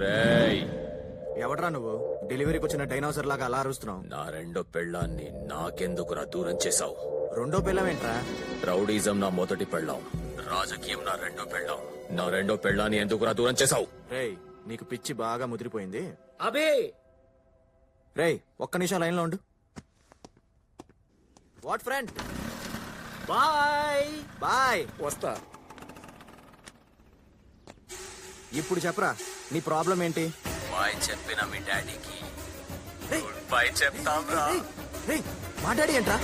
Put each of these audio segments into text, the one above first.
రేయ్. ఎవడ్రా నువ్వు? డెలివరీకి వచ్చిన డైనోసర్ లాగా అలా అరుస్తున్నావు. నా రెండో పెళ్ళాన్ని నాకెందుకురా దూరం చేశావు? రెండో పిల్లవేంట్రా రౌడీజం నా మొదటి పెళ్ళాం. రాజకీయం నా రెండో పెళ్ళాం. నా రెండో పెళ్ళాన్ని ఎందుకురా దూరం చేశావు? రేయ్ నీకు పిచ్చి బాగా ముదిరిపోయింది. అబే రేయ్ ఒక్క నిమిషం లైన్లో ఉండు. What friend? బాయ్! బాయ్. వస్తా. ఇప్పుడు చెప్పరా? నీ ప్రాబ్లం ఏంటి? బాయ్ చెప్పిన మీ డాడీకి బాయ్ చెప్తాం రా రేయ్ మాట్లాడి ఏంట్రా?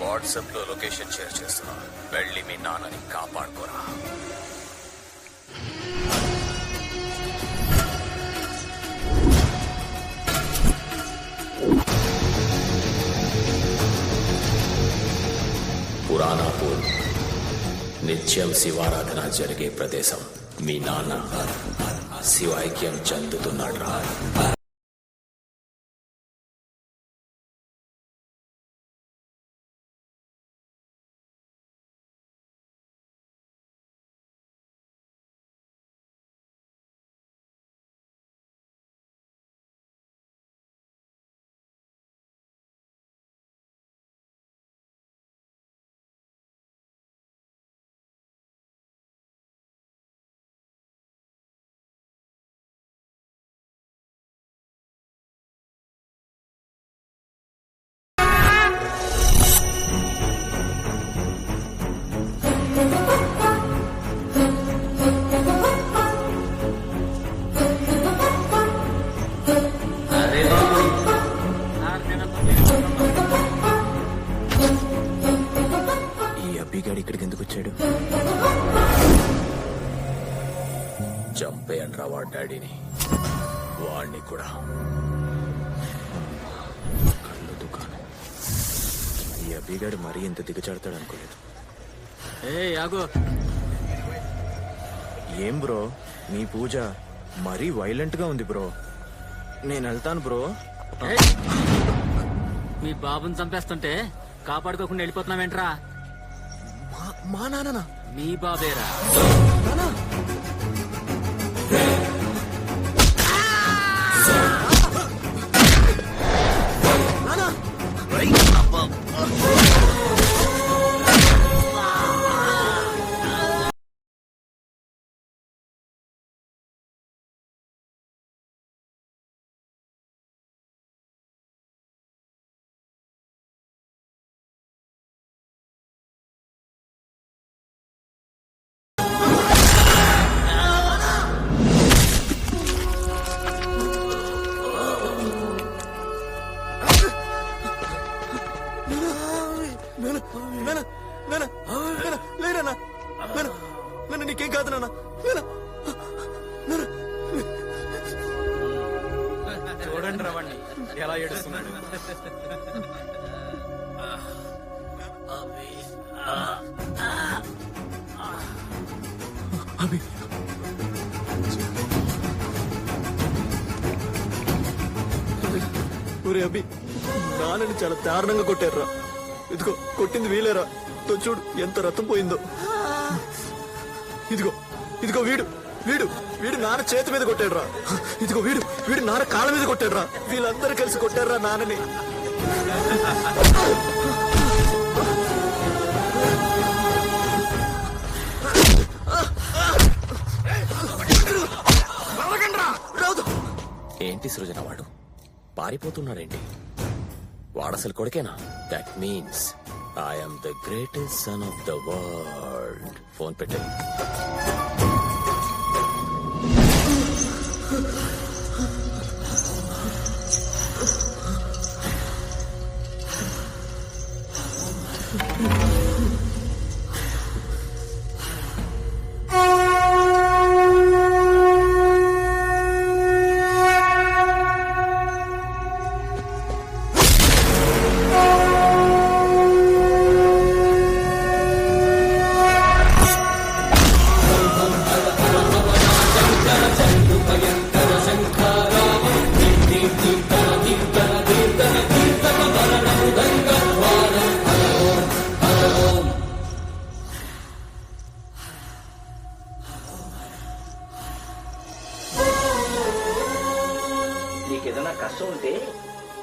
వాట్సాప్లో లొకేషన్ షేర్ చేస్తున్నా. వెళ్ళి మీ నాన్నని కాపాడుకోరా. పురాణాపూర్. నిత్యం శివారాధన జరిగే ప్రదేశం మీ నాన్న. శివైక్యం చెందుతున్నాడు రా. అనుకోలేదు. ఏ యాగో ఏం బ్రో? నీ పూజ మరీ వైలెంట్గా ఉంది బ్రో. నేను వెళ్తాను బ్రో! మీ బాబుని చంపేస్తుంటే కాపాడుకోకుండా వెళ్ళిపోతున్నావేంట్రా? మా- మా నాన్న మీ బాబేరా? అభి. ఒరే అభి నాన్నని చాలా దారుణంగా కొట్టారురా. ఇదిగో కొట్టింది వీలేరా? తో చూడు ఎంత రక్తం పోయిందో. ఇదిగో ఇదిగో వీడు వీడు వీడు నాన్న చేతి మీద కొట్టాడురా. ఇదిగో వీడు వీడు నాన్న కాళ్ళ మీద కొట్టాడురా. వీళ్ళందరూ కలిసి కొట్టారురా నాన్నని. ఏంటి సృజన వాడు? పారిపోతున్నాడేంటి? వాడసలు కొడుకేనా? That means I'm the greatest son of the world phone పెట్టే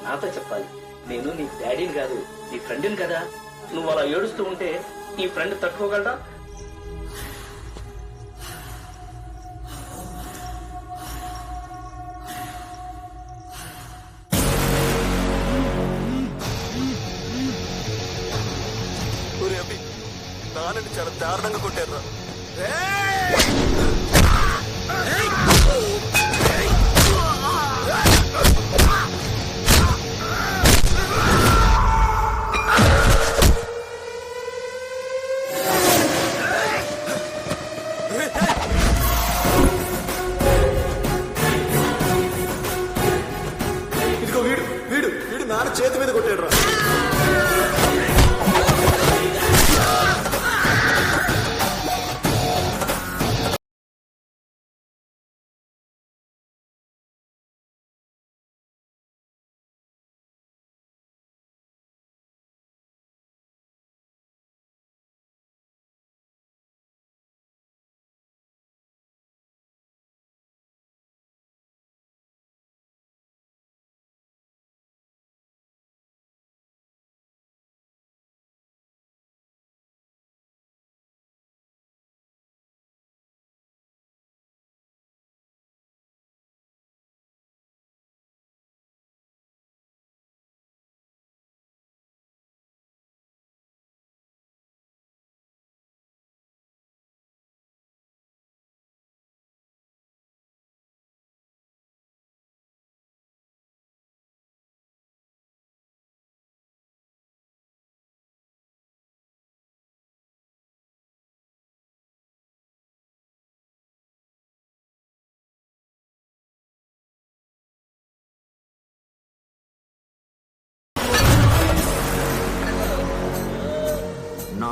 నాతో చెప్పాలి. నేను నీ డాడీని కాదు నీ ఫ్రెండ్ని కదా. నువ్వు అలా ఏడుస్తూ ఉంటే నీ ఫ్రెండ్ తట్టుకోగలరా నాన్నని చాలా దారుణంగా కొట్టారు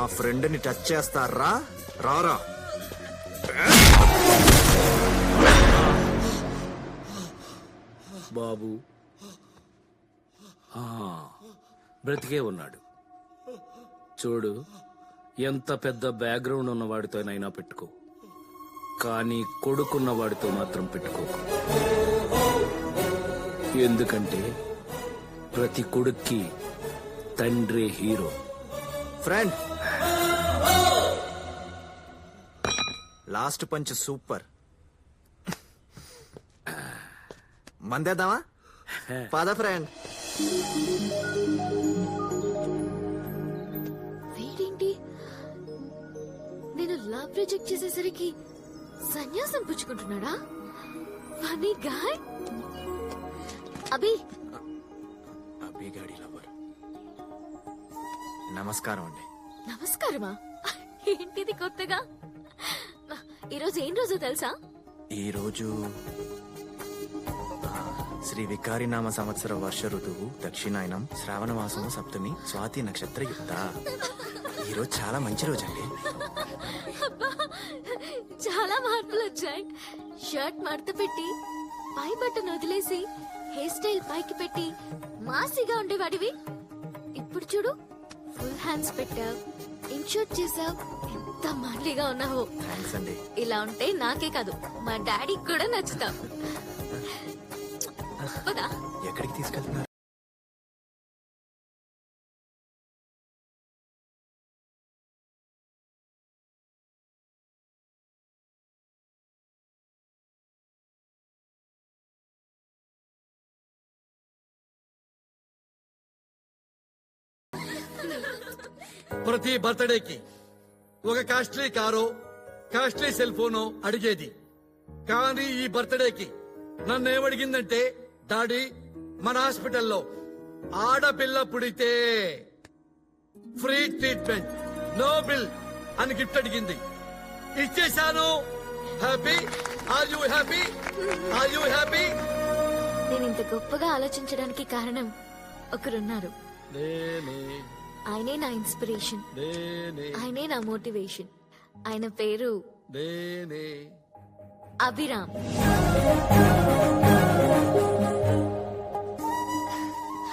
నా ఫ్రెండ్ని టచ్ చేస్తారా? రారా. బాబు. బ్రతికే ఉన్నాడు. చూడు ఎంత పెద్ద బ్యాక్గ్రౌండ్ ఉన్నవాడితోనైనా పెట్టుకో. కానీ కొడుకున్న వాడితో మాత్రం పెట్టుకో. ఎందుకంటే ప్రతి కొడుక్కి తండ్రి hero. Friend last punch super. మందేద్దామా? పద ఫ్రెండ్ వీడేంటి? నేను లవ్ రిజెక్ట్ చేసేసరికి సన్యాసం పుచ్చుకుంటున్నాడా? Funny guy. అభి. అబ్బిగాడి లవర్. నమస్కారం అండి. నమస్కారమా? ఏంటిది కొత్తగా? ఈరోజు ఏం రోజు తెలుసా? ఈ రోజు శ్రీ వికారి నామ సంవత్సర వర్ష ఋతువు దక్షిణాయనం శ్రావణ మాసము సప్తమి స్వాతి నక్షత్ర యుక్త ఈ రోజు చాలా మంచి రోజు అండి చాలా మార్పులు వచ్చాయి. షర్ట్ మడత పెట్టి పై బట్టను వదిలేసి హెయిర్ స్టైల్ పైకి పెట్టి మాసిగా ఉండేవాడివి. ఇప్పుడు చూడు ఫుల్ హ్యాండ్స్ పెట్టావు ఇన్షర్ట్ చేసావు ఎంత మాన్లీగా ఉన్నావో. థ్యాంక్స్ అండి. ఇలా ఉంటే నాకే కాదు మా డాడీకి కూడా నచ్చుతావు. పదా. ఎక్కడికి తీసుకెళ్తున్నారు? ప్రతి బర్త్డేకి ఒక కాస్ట్లీ కారో కాస్ట్లీ సెల్ ఫోనో అడిగేది. కానీ ఈ బర్త్డేకి నన్ను ఏమడిగిందంటే డాడీ మన హాస్పిటల్లో ఆడపిల్ల పుడితే ఫ్రీ ట్రీట్మెంట్ నో బిల్ అని గిఫ్ట్ అడిగింది. ఇచ్చేశాను. Happy? Are you happy? Are you happy? నేను ఇంత గొప్పగా ఆలోచించడానికి కారణం ఒకరున్నారు. నేనే. ఆయనే నా ఇన్స్పిరేషన్. ఆయనే నా మోటివేషన్. ఆయన పేరు అభిరామ్.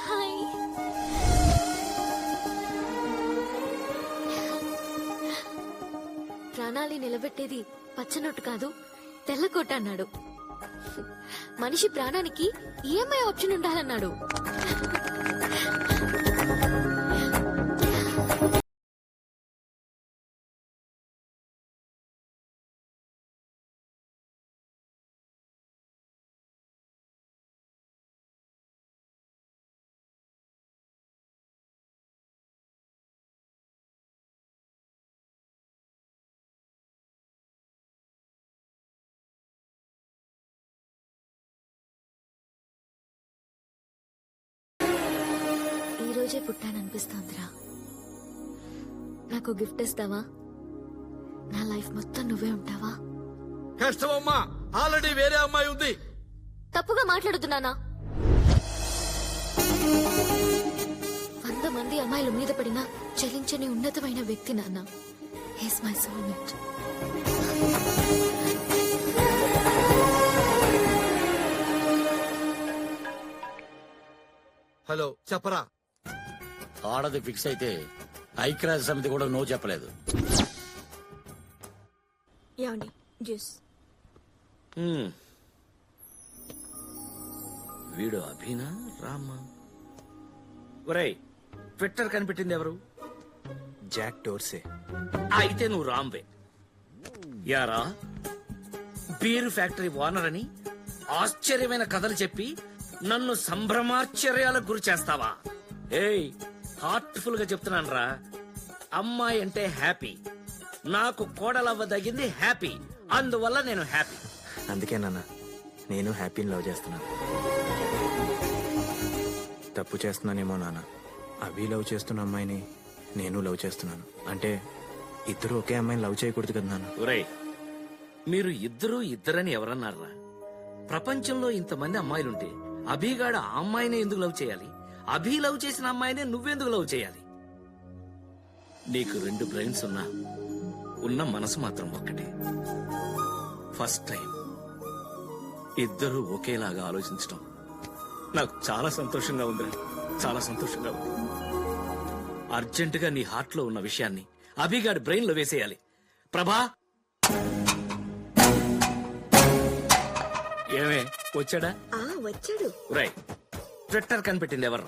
హాయ్. ప్రాణాలి నిలబెట్టేది పచ్చనొట్టు కాదు తెల్లకోట అన్నాడు. మనిషి ప్రాణానికి ఈఎంఐ ఆప్షన్ ఉండాలన్నాడు. రోజే పుట్టాననిపిస్తోందిరా నాకు గిఫ్ట్ ఇస్తావా? నా లైఫ్ మొత్తం నువ్వే ఉంటావా? కష్టమమ్మా ఆల్రెడీ వేరే అమ్మాయి ఉంది. తప్పుగా మాట్లాడుతున్నానా వంద మంది అమ్మాయిల మీద పడినా చలించని ఉన్నతమైన వ్యక్తి నాన్న. హేస్ మై సోల్మేట్ హలో చెప్పరా? ఆడది ఫిక్స్ అయితే ఐక్యరాజ్య సమితి కూడా నో చెప్పలేదు. ఏమండి? జ్యూస్. హ్మ్. వీడు అభినా రామా? ఒరేయ్ ట్విట్టర్ కనిపెట్టింది ఎవరు? Jack Dorsey. అయితే నువ్వు రాంబే యారా? బీర్ ఫ్యాక్టరీ ఓనర్ అని ఆశ్చర్యమైన కథలు చెప్పి నన్ను సంభ్రమాశ్చర్యాలకు గురి చేస్తావా? ఏయ్ హార్ట్ఫుల్గా చెప్తున్నాను రా అమ్మాయి అంటే హ్యాపీ నాకు కోడలవ్వదగింది హ్యాపీ అందువల్ల నేను హ్యాపీ అందుకే నాన్న నేను హ్యాపీని లవ్ చేస్తున్నాను. తప్పు చేస్తున్నానేమో నాన్న. అభి లవ్ చేస్తున్న అమ్మాయిని నేను లవ్ చేస్తున్నాను. అంటే ఇద్దరు ఒకే అమ్మాయిని లవ్ చేయకూడదు కదా నాన్న. ఒరేయ్ మీరు ఇద్దరు ఇద్దరని ఎవరన్నారా ప్రపంచంలో ఇంతమంది అమ్మాయిలుంటే అభిగాడు ఆ అమ్మాయిని ఎందుకు లవ్ చేయాలి? అభి లవ్ చేసిన అమ్మాయినే నువ్వెందుకు లవ్ చేయాలి? నీకు రెండు బ్రెయిన్స్ ఉన్నా ఉన్న మనసు మాత్రం ఒక్కటే. ఫస్ట్ టైం ఇద్దరు ఒకేలాగా ఆలోచించడం నాకు చాలా సంతోషంగా ఉందిరా. చాలా సంతోషంగా ఉంది. అర్జెంటుగా నీ హార్ట్లో ఉన్న విషయాన్ని అభిగాడి బ్రెయిన్లో వేసేయాలి. ప్రభా! ఏమే వచ్చాడా? వచ్చాడు. రై ట్విట్టర్ కనిపెట్టింది ఎవరు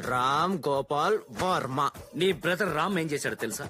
రామ్ గోపాల్ వర్మ. నీ బ్రదర్ రామ్ ఏం చేశాడు తెలుసా?